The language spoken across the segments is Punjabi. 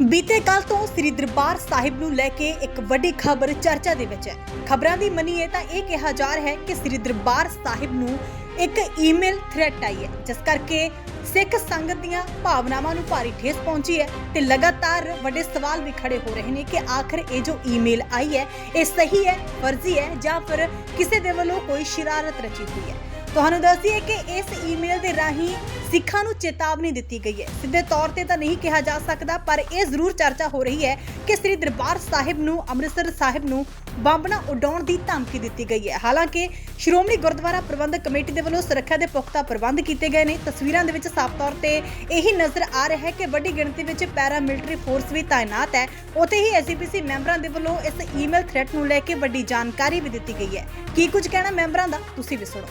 ਬੀਤੇ ਕੱਲ ਤੋਂ ਸ੍ਰੀ ਦਰਬਾਰ ਸਾਹਿਬ ਨੂੰ ਲੈ ਕੇ ਇੱਕ ਵੱਡੀ ਖਬਰ ਚਰਚਾ ਦੇ ਵਿੱਚ ਹੈ। ਖਬਰਾਂ ਦੀ ਮੰਨੀਏ ਤਾਂ ਇਹ ਕਿਹਾ ਜਾ ਰਿਹਾ ਹੈ ਕਿ ਸ੍ਰੀ ਦਰਬਾਰ ਸਾਹਿਬ ਨੂੰ ਇੱਕ ਈਮੇਲ ਥ੍ਰੈਟ ਆਈ ਹੈ, ਜਿਸ ਕਰਕੇ ਸਿੱਖ ਸੰਗਤ ਦੀਆਂ ਭਾਵਨਾਵਾਂ ਨੂੰ ਭਾਰੀ ਠੇਸ ਪਹੁੰਚੀ ਹੈ ਤੇ ਲਗਾਤਾਰ ਵੱਡੇ ਸਵਾਲ ਵੀ ਖੜੇ ਹੋ ਰਹੇ ਨੇ ਕਿ ਆਖਰ ਇਹ ਜੋ ਈਮੇਲ ਆਈ ਹੈ, ਇਹ ਸਹੀ ਹੈ, ਫਰਜ਼ੀ ਹੈ ਜਾਂ ਫਿਰ ਕਿਸੇ ਦੇ ਵੱਲੋਂ ਕੋਈ ਸ਼ਰਾਰਤ ਰਚੀ ਹੋਈ ਹੈ। ਤੁਹਾਨੂੰ ਦੱਸ ਦਈਏ ਕਿ ਇਸ ਈਮੇਲ ਦੇ ਰਾਹੀਂ ਸਿੱਖਾਂ ਨੂੰ ਚੇਤਾਵਨੀ ਦਿੱਤੀ ਗਈ ਹੈ। ਸਿੱਧੇ ਤੌਰ ਤੇ ਤਾਂ ਨਹੀਂ ਕਿਹਾ ਜਾ ਸਕਦਾ, ਪਰ ਇਹ ਜ਼ਰੂਰ ਚਰਚਾ ਹੋ ਰਹੀ ਹੈ ਕਿ ਸ੍ਰੀ ਦਰਬਾਰ ਸਾਹਿਬ ਨੂੰ, ਅੰਮ੍ਰਿਤਸਰ ਸਾਹਿਬ ਨੂੰ ਬੰਬ ਨਾ ਉਡਾਉਣ ਦੀ ਧਮਕੀ ਦਿੱਤੀ ਗਈ ਹੈ। ਹਾਲਾਂਕਿ, ਸ਼੍ਰੋਮਣੀ ਗੁਰਦੁਆਰਾ ਪ੍ਰਬੰਧਕ ਕਮੇਟੀ ਦੇ ਵੱਲੋਂ ਸੁਰੱਖਿਆ ਦੇ ਪੁਖਤਾ ਪ੍ਰਬੰਧ ਕੀਤੇ ਗਏ ਨੇ। ਤਸਵੀਰਾਂ ਦੇ ਵਿੱਚ ਸਾਫ਼ ਤੌਰ ਤੇ ਇਹੀ ਨਜ਼ਰ ਆ ਰਿਹਾ ਹੈ ਕਿ ਵੱਡੀ ਗਿਣਤੀ ਵਿੱਚ ਪੈਰਾ ਮਿਲਟਰੀ ਫੋਰਸ ਵੀ ਤਾਇਨਾਤ ਹੈ। ਉੱਥੇ ਹੀ ਐਸਜੀਪੀਸੀ ਮੈਂਬਰਾਂ ਦੇ ਵੱਲੋਂ ਇਸ ਈਮੇਲ ਥ੍ਰੈਟ ਨੂੰ ਲੈ ਕੇ ਵੱਡੀ ਜਾਣਕਾਰੀ ਵੀ ਦਿੱਤੀ ਗਈ ਹੈ। ਕੀ ਕੁਝ ਕਹਿਣਾ ਮੈਂਬਰਾਂ ਦਾ, ਤੁਸੀਂ ਵੀ ਸੁਣੋ।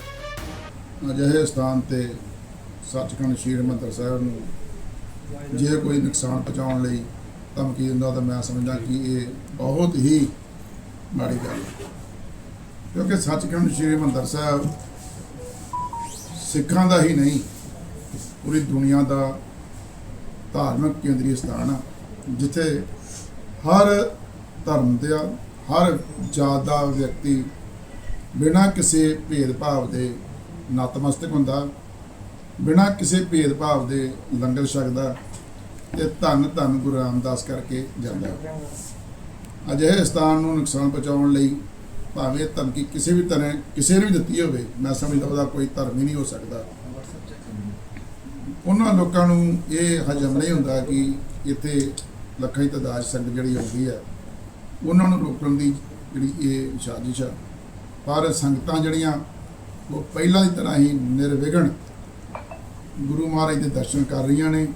ਅਜਿਹੇ ਸਥਾਨ ਤੇ ਸੱਚਖੰਡ ਸ਼੍ਰੀ ਹਰਿਮੰਦਰ ਸਾਹਿਬ ਨੂੰ ਜੇ ਕੋਈ ਨੁਕਸਾਨ ਪਹੁੰਚਾਉਣ ਲਈ ਧਮਕੀ ਦਿੰਦਾ ਤਾਂ ਮੈਂ ਸਮਝਦਾ ਕਿ ਇਹ ਬਹੁਤ ਹੀ ਮਾੜੀ ਗੱਲ ਹੈ। ਕਿਉਂਕਿ ਸੱਚਖੰਡ ਸ਼੍ਰੀ ਹਰਿਮੰਦਰ ਸਾਹਿਬ ਸਿੱਖਾਂ ਦਾ ਹੀ ਨਹੀਂ, ਪੂਰੀ ਦੁਨੀਆ ਦਾ ਧਾਰਮਿਕ ਕੇਂਦਰੀ ਸਥਾਨ ਆ, ਜਿੱਥੇ ਹਰ ਧਰਮ ਦੇ ਹਰ ਜਾਤ ਦਾ ਵਿਅਕਤੀ ਬਿਨਾਂ ਕਿਸੇ ਭੇਦਭਾਵ ਦੇ ਨਤਮਸਤਕ ਹੁੰਦਾ। ਬਿਨਾਂ ਕਿਸੇ ਭੇਦਭਾਵ ਦੇ ਲੰਗਰ ਛਕਦਾ ਤੇ ਧੰਨ ਧੰਨ ਗੁਰੂ ਰਾਮਦਾਸ ਕਰਕੇ ਜਾਂਦਾ। ਅਜਿਹੇ ਸਥਾਨ ਨੂੰ ਨੁਕਸਾਨ ਪਹੁੰਚਾਉਣ ਲਈ ਭਾਵੇਂ ਧਮਕੀ ਕਿਸੇ ਵੀ ਤਰ੍ਹਾਂ, ਕਿਸੇ ਨੇ ਵੀ ਦਿੱਤੀ ਹੋਵੇ, ਮੈਂ ਸਮਝਦਾ ਉਹਦਾ ਕੋਈ ਧਰਮ ਹੀ ਨਹੀਂ ਹੋ ਸਕਦਾ। ਉਹਨਾਂ ਲੋਕਾਂ ਨੂੰ ਇਹ ਹਜਮ ਨਹੀਂ ਹੁੰਦਾ ਕਿ ਇੱਥੇ ਲੱਖਾਂ ਦੀ ਤਾਦਾਦ 'ਚ ਸੰਗਤ ਜਿਹੜੀ ਆਉਂਦੀ ਹੈ, ਉਹਨਾਂ ਨੂੰ ਰੋਕਣ ਦੀ ਜਿਹੜੀ ਇਹ ਸਾਜ਼ਿਸ਼ ਆ। ਪਰ ਸੰਗਤਾਂ ਜਿਹੜੀਆਂ ਉਹ ਪਹਿਲਾਂ ਦੀ ਤਰ੍ਹਾਂ ਹੀ ਨਿਰਵਿਘਨ ਗੁਰੂ ਮਹਾਰਾਜ ਦੇ ਦਰਸ਼ਨ ਕਰ ਰਹੀਆਂ ਨੇ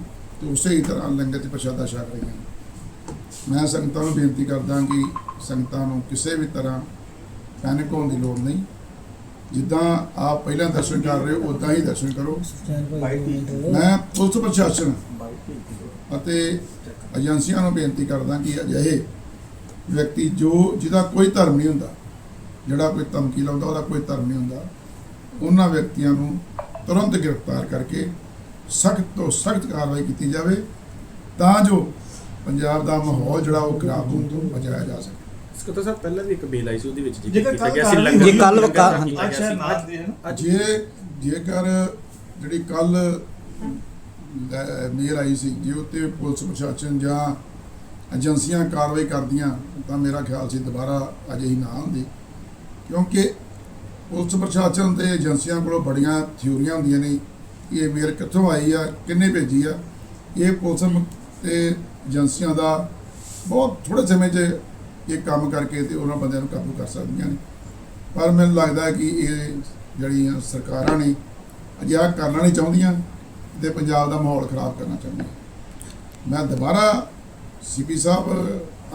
ਤੇ ਉਸੇ ਹੀ ਤਰ੍ਹਾਂ ਲੰਗਰ 'ਚ ਪ੍ਰਸ਼ਾਦਾ ਛਕ ਰਹੀਆਂ ਨੇ। ਮੈਂ ਸੰਗਤਾਂ ਨੂੰ ਬੇਨਤੀ ਕਰਦਾ ਕਿ ਸੰਗਤਾਂ ਨੂੰ ਕਿਸੇ ਵੀ ਤਰ੍ਹਾਂ ਪੈਨਿਕ ਹੋਣ ਦੀ ਲੋੜ ਨਹੀਂ। ਜਿੱਦਾਂ ਆਪ ਪਹਿਲਾਂ ਦਰਸ਼ਨ ਕਰ ਰਹੇ ਹੋ ਉਦਾਂ ਹੀ ਦਰਸ਼ਨ ਕਰੋ। ਮੈਂ ਪੁਲਿਸ ਪ੍ਰਸ਼ਾਸਨ ਅਤੇ ਏਜੰਸੀਆਂ ਨੂੰ ਬੇਨਤੀ ਕਰਦਾ ਕਿ ਅਜਿਹੇ ਵਿਅਕਤੀ ਜੋ ਜਿਹਦਾ ਕੋਈ ਧਰਮ ਨਹੀਂ ਹੁੰਦਾ, ਜਿਹੜਾ ਕੋਈ ਧਮਕੀ ਲਾਉਂਦਾ, ਉਹਦਾ ਕੋਈ ਧਰਮ ਨਹੀਂ ਹੁੰਦਾ ਉਹਨਾਂ ਵਿਅਕਤੀਆਂ ਨੂੰ ਤੁਰੰਤ ਗ੍ਰਿਫਤਾਰ ਕਰਕੇ ਸਖਤ ਤੋਂ ਸਖਤ ਕਾਰਵਾਈ ਕੀਤੀ ਜਾਵੇ ਤਾਂ ਜੋ ਪੰਜਾਬ ਦਾ ਮਾਹੌਲ ਜਿਹੜਾ ਉਹ ਖਰਾਬ ਹੋਣ ਤੋਂ ਬਚਾਇਆ ਜਾ ਸਕੇ। ਸਕੱਤਰ ਸਾਹਿਬ ਪਹਿਲਾਂ ਵੀ ਇੱਕ ਬੇਲ ਆਈ ਸੀ ਉਹਦੇ ਵਿੱਚ ਜੇਕਰ ਜ਼ਿਕਰ ਕੀਤਾ ਕੱਲ੍ਹ ਗਿਆ ਸੀ ਕਾਰਵਾਈ ਲੰਗਰ ਹੋਈ- ਜੇ ਕੱਲ੍ਹ ਲੰਗਰ ਵਕਾ- ਕੀਤਾ ਗਿਆ ਸੀ। ਅੱਛਾ ਦੇ ਹਨ। ਅੱਜ ਜੇ ਜੇਕਰ ਜਿਹੜੀ ਕੱਲ ਮੇਲ ਆਈ ਸੀ ਜੇ ਉੱਤੇ ਪੁਲਿਸ ਪ੍ਰਸ਼ਾਸਨ ਜਾਂ ਏਜੰਸੀਆਂ ਕਾਰਵਾਈ ਕਰਦੀਆਂ ਤਾਂ ਮੇਰਾ ਖਿਆਲ ਸੀ ਦੁਬਾਰਾ ਅਜੇ ਹੀ ਨਾ ਹੁੰਦੀ ਕਿਉਂਕਿ ਪੁਲਿਸ ਪ੍ਰਸ਼ਾਸਨ ਤੇ ਏਜੰਸੀਆਂ ਕੋਲੋਂ ਬੜੀਆਂ ਥਿਊਰੀਆਂ ਹੁੰਦੀਆਂ ਨੇ ਕਿ ਇਹ ਮੇਲ ਕਿੱਥੋਂ ਆਈ ਆ, ਕਿੰਨੇ ਭੇਜੀ ਆ। ਇਹ ਪੁਲਿਸ ਮ- ਤੇ ਏਜੰਸੀਆਂ ਦਾ ਬਹੁਤ ਥੋੜੇ ਸਮੇਂ 'ਚ ਇਹ ਕੰਮ ਕਰਕੇ ਤੇ ਉਹਨਾਂ ਬੰਦਿਆਂ ਨੂੰ ਕਾਬੂ ਕਰ ਸਕਦੀਆਂ ਨੇ। ਪਰ ਮੈਨੂੰ ਲੱਗਦਾ ਕਿ ਇਹ ਜਿਹੜੀਆਂ ਸਰਕਾਰਾਂ ਨੇ ਅਜਿਹਾ ਕਰਨਾ ਨਹੀਂ ਚਾਹੁੰਦੀਆਂ ਤੇ ਪੰਜਾਬ ਦਾ ਮਾਹੌਲ ਖਰਾਬ ਕਰਨਾ ਚਾਹੁੰਦੀਆਂ। ਮੈਂ ਦੁਬਾਰਾ ਸੀਪੀ ਸਾਹਿਬ,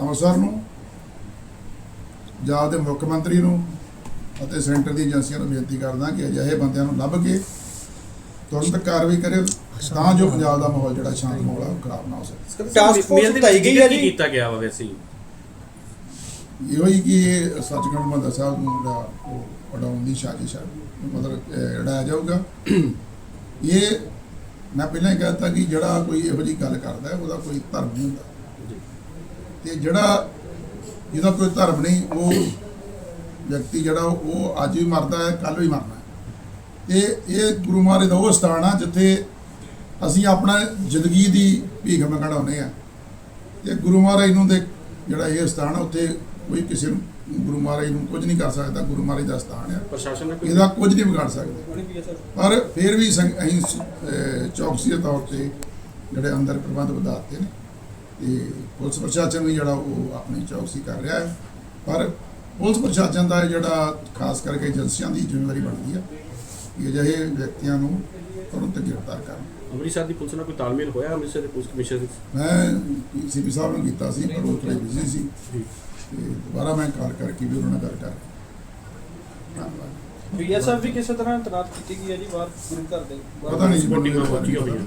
ਅੰਮ੍ਰਿਤਸਰ ਨੂੰ ਪੰਜਾਬ ਦੇ ਮੁੱਖ ਮੰਤਰੀ ਨੂੰ ਅਤੇ ਸੈਂਟਰ ਦੀ ਏਜੰਸੀਆਂ ਨੂੰ ਬੇਨਤੀ ਕਰਦਾ ਕਿ ਅਜਿਹੇ ਬੰਦਿਆਂ ਨੂੰ ਲੱਭ ਕੇ ਤੁਰੰਤ ਕਾਰਵਾਈ ਕਰੇ ਤਾਂ ਜੋ ਪੰਜਾਬ ਦਾ ਮਾਹੌਲ ਜਿਹੜਾ ਸ਼ਾਂਤ ਮਾਹੌਲ ਹੈ ਉਹ ਖਰਾਬ ਨਾ ਹੋ ਸਕੇ ਟਾਸਕ ਫੋਰਸ ਗਈ ਹੈ ਕੀ ਜੀ। ਕੀਤਾ ਗਿਆ ਵਾ ਵੈਸੇ ਹੀ? ਇਹੋ ਹੀ ਕਿ ਇਹ ਸੱਚਖੰਡ ਮੰਦਰ ਸਾਹਿਬ ਨੂੰ ਜਿਹੜਾ ਉਹ ਉਡਾਉਣ ਦੀ ਸਾਜ਼ਿਸ਼ ਹੈ ਮਤਲਬ ਅਹ, ਉਡਾਇਆ ਜਾਊਗਾ ਇਹ ਮੈਂ ਪਹਿਲਾਂ ਹੀ ਕਹਿਤਾ ਕਿ ਜਿਹੜਾ ਕੋਈ ਇਹੋ ਜਿਹੀ ਗੱਲ ਕਰਦਾ ਹੈ ਉਹਦਾ ਕੋਈ ਧਰਮ ਨਹੀਂ ਹੁੰਦਾ ਤੇ ਜਿਹੜਾ ਜਿਹਦਾ ਕੋਈ ਧਰਮ ਨਹੀਂ ਉਹ ਵਿਅਕਤੀ ਜਿਹੜਾ ਉਹ ਅੱਜ ਵੀ ਮਰਦਾ ਹੈ ਕੱਲ ਵੀ ਮਰਨਾ ਹੈ। ਤੇ ਇਹ ਗੁਰੂ ਮਹਾਰਾਜ ਦਾ ਉਹ ਸਥਾਨ ਆ ਜਿੱਥੇ ਅਸੀਂ ਆਪਣਾ ਜ਼ਿੰਦਗੀ ਦੀ ਭੀਖ ਮੰਗਣਾਉਂਦੇ ਆ ਤੇ ਗੁਰੂ ਮਹਾਰਾਜ ਨੂੰ ਦੇ ਜਿਹੜਾ ਇਹ ਸਥਾਨ ਆ ਉੱਥੇ ਕੋਈ ਕਿਸੇ ਨੂੰ ਗੁਰੂ ਮਹਾਰਾਜ ਨੂੰ ਕੁਝ ਨਹੀਂ ਕਰ ਸਕਦਾ ਗੁਰੂ ਮਹਾਰਾਜ ਦਾ ਸਥਾਨ ਆ। ਪ੍ਰਸ਼ਾਸਨ ਇਹਦਾ ਕੁਝ ਨਹੀਂ ਵਿਗਾੜ ਸਕਦੇ। ਪਰ ਫਿਰ ਵੀ ਅਸੀਂ ਚੌਕਸੀ ਦੇ ਤੌਰ ਤੇ ਜਿਹੜੇ ਅੰਦਰ ਪ੍ਰਬੰਧ ਵਧਾਤੇ ਨੇ ਤੇ ਪੁਲਿਸ ਪ੍ਰਸ਼ਾਸਨ ਵੀ ਜਿਹੜਾ ਉਹ ਆਪਣੀ ਚੌਕਸੀ ਕਰ ਰਿਹਾ ਹੈ। ਪਰ ਪੁਲਿਸ ਪ੍ਰਸ਼ਾਸਨ ਦਾ ਜਿਹੜਾ ਖਾਸ ਕਰਕੇ ਏਜੰਸੀਆਂ ਦੀ ਜ਼ਿੰਮੇਵਾਰੀ ਬਣਦੀ ਹੈ ਕਿ ਅਜਿਹੇ ਵਿਅਕਤੀਆਂ ਨੂੰ ਤੁਰੰਤ ਗ੍ਰਿਫਤਾਰ ਕਰਨ। ਅੰਮ੍ਰਿਤਸਰ ਦੀ ਪੁਲਿਸ ਨਾਲ ਕੋਈ ਤਾਲਮੇਲ ਹੋਇਆ ਅੰਮ੍ਰਿਤਸਰ ਦੇ ਪੁਲਿਸ ਕਮਿਸ਼ਨ ਮੈਂ ਸੀਪੀ ਸਾਹਿਬ ਨੂੰ ਕੀਤਾ ਸੀ ਪਰ ਉਹ ਥੋੜੇ ਬਿਜ਼ੀ ਸੀ। ਜੀ। ਤੇ ਦੁਬਾਰਾ ਮੈਂ ਕਾਲ ਕਰਕੇ ਵੀ ਉਹਨਾਂ ਨਾਲ ਗੱਲ ਕਰ ਧੰਨਵਾਦ। ਬੀਐਸਐਫ ਵੀ ਕਿਸੇ ਤਰ੍ਹਾਂ ਤਨਾਤ ਕੀਤੀ ਗਈ ਹੈ ਜੀ ਬਾਹਰ ਗੁਰੂ ਘਰ ਦੇ? ਪਤਾ ਨਹੀਂ ਜੀ ਪਹੁੰਚੀਆਂ ਹੋਈਆਂ